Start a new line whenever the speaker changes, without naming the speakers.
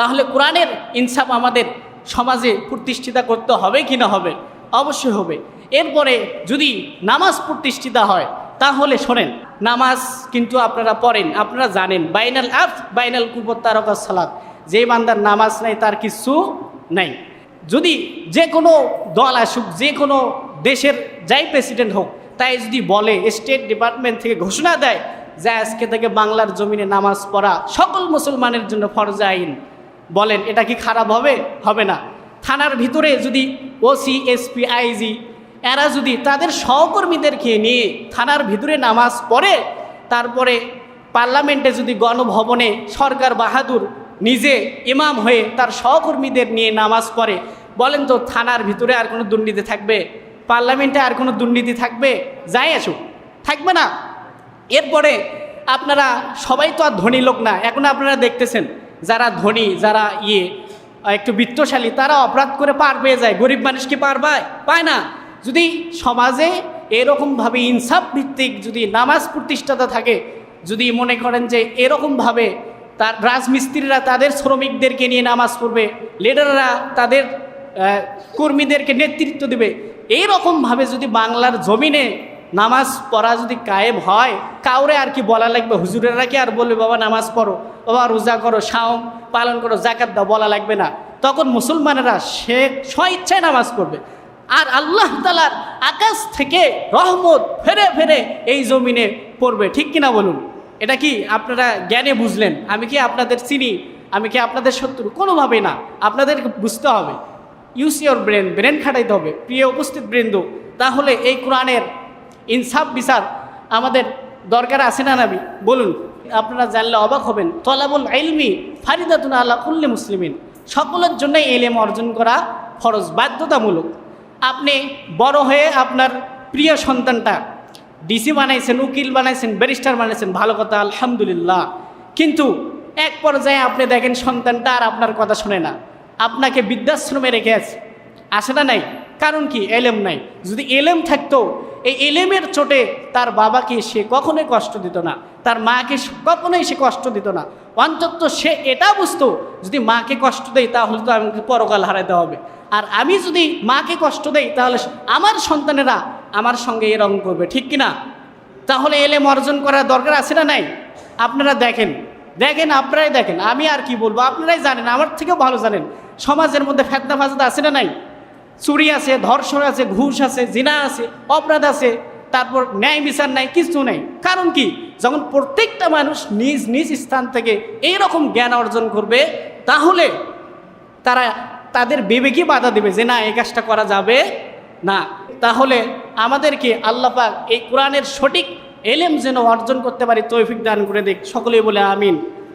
তাহলে কোরআনের ইনসাফ আমাদের সমাজে প্রতিষ্ঠিত করতে হবে কি না হবে? অবশ্যই হবে। এরপরে যদি নামাজ প্রতিষ্ঠিত হয়, তাহলে শোনেন, নামাজ কিন্তু আপনারা পড়েন, আপনারা জানেন, বাইনাল আফ, বাইনাল কুবর তারকা সালাদ যে বান্দার নামাজ নাই, তার কিছু নাই। যদি যে কোনো দল আসুক, যে কোনো দেশের যাই প্রেসিডেন্ট হোক, তাই যদি বলে, স্টেট ডিপার্টমেন্ট থেকে ঘোষণা দেয় যে আজকে থেকে বাংলার জমিনে নামাজ পড়া সকল মুসলমানের জন্য ফরজা আইন বলেন, এটা কি খারাপ হবে? হবে না। থানার ভিতরে যদি ওসি এসপি আইজি এরা যদি তাদের সহকর্মীদেরকে নিয়ে থানার ভিতরে নামাজ পড়ে, তারপরে পার্লামেন্টে যদি গণভবনে সরকার বাহাদুর নিজে ইমাম হয়ে তার সহকর্মীদের নিয়ে নামাজ পড়ে, বলেন তো থানার ভিতরে আর কোনো দুর্নীতি থাকবে? পার্লামেন্টে আর কোনো দুর্নীতি থাকবে? যাই আসুক, থাকবে না। এরপরে আপনারা সবাই তো আর ধনী লোক না, এখন আপনারা দেখতেছেন যারা ধনী, যারা ইয়ে একটু বিত্তশালী, তারা অপরাধ করে পার পেয়ে যায়। গরিব মানুষ কি পার পায়? পায় না। যদি সমাজে এরকমভাবে ইনসাফ ভিত্তিক যদি নামাজ প্রতিষ্ঠাতা থাকে, যদি মনে করেন যে এরকমভাবে তার রাজমিস্ত্রিরা তাদের শ্রমিকদেরকে নিয়ে নামাজ পড়বে, লিডাররা তাদের কর্মীদেরকে নেতৃত্ব দেবে এইরকমভাবে যদি বাংলার জমিনে নামাজ পড়া যদি কায়েম হয়, কাউরে আর কি বলা লাগবে? হুজুরেরা কি আর বলবে, বাবা, নামাজ পড়ো, বাবা, রোজা করো, শাওম, পালন করো জাকাত দাও, বলা লাগবে না। তখন মুসলমানেরা সে স্বইচ্ছায় নামাজ পড়বে। আর আল্লাহ তালার আকাশ থেকে রহমত ফেরে ফেরে এই জমিনে পড়বে। ঠিক কিনা বলুন? এটা কি আপনারা জ্ঞানে বুঝলেন? আমি কি আপনাদের চিনি? আমি কি আপনাদের শত্রু? কোনোভাবে না। আপনাদেরকে বুঝতে হবে। ইউস ইউর ব্রেন ব্রেন খাটাইতে হবে। প্রিয় উপস্থিত বৃন্দ, তাহলে এই কোরআনের ইনসাফ বিচার আমাদের দরকার আছে না নাবি? বলুন, আপনারা জানলে অবাক হবেন। তলাবুল ইলমি ফারিদাতুন আল্লাহ কুল্লি মুসলিমিন। সকলের জন্যই এলেম অর্জন করা ফরজ, বাধ্যতামূলক। আপনি বড় হয়ে আপনার প্রিয় সন্তানটা ডিসি বানাইছেন, উকিল বানাইছেন, ব্যারিস্টার বানাইছেন, ভালো কথা, আলহামদুলিল্লাহ। কিন্তু এক পর্যায়ে আপনি দেখেন সন্তানটা আর আপনার কথা শোনে না। আপনাকে বৃদ্ধাশ্রমে রেখে আছে। আসে না নাই? কারণ কি? এলেম নাই। যদি এলেম থাকতো এই এলেমের চোটে তার বাবাকে সে কখনোই কষ্ট দিত না, তার মাকে কখনোই সে কষ্ট দিত না। অন্তত সে এটা বুঝতো, যদি মাকে কষ্ট দেয় তাহলে তো আমাকে পরকাল হারাতে হবে। আর আমি যদি মাকে কষ্ট দেই তাহলে আমার সন্তানেরা আমার সঙ্গে এরকম করবে, ঠিক কি না তাহলে এলেম অর্জন করার দরকার আছে না নাই? আপনারা দেখেন দেখেন, আপনারাই দেখেন, আমি আর কি বলব? আপনারাই জানেন, আমার থেকেও ভালো জানেন। সমাজের মধ্যে ফেতনা ফাজদা আছে না নাই? চুরি আছে, ধর্ষণ আছে, ঘুষ আছে, জিনা আছে, অপরাধ আছে, তারপর ন্যায় বিচার নাই, কিছু নেই। কারণ কি? যখন প্রত্যেকটা মানুষ নিজ নিজ স্থান থেকে এই রকম জ্ঞান অর্জন করবে, তাহলে তারা তাদের বিবেকই বাধা দেবে যে না, এই কাজটা করা যাবে না। তাহলে আমাদেরকে আল্লাহ পাক এই কোরআনের সঠিক এলেম যেন অর্জন করতে পারি, তৌফিক দান করে দেখ সকলেই বলে আমিন।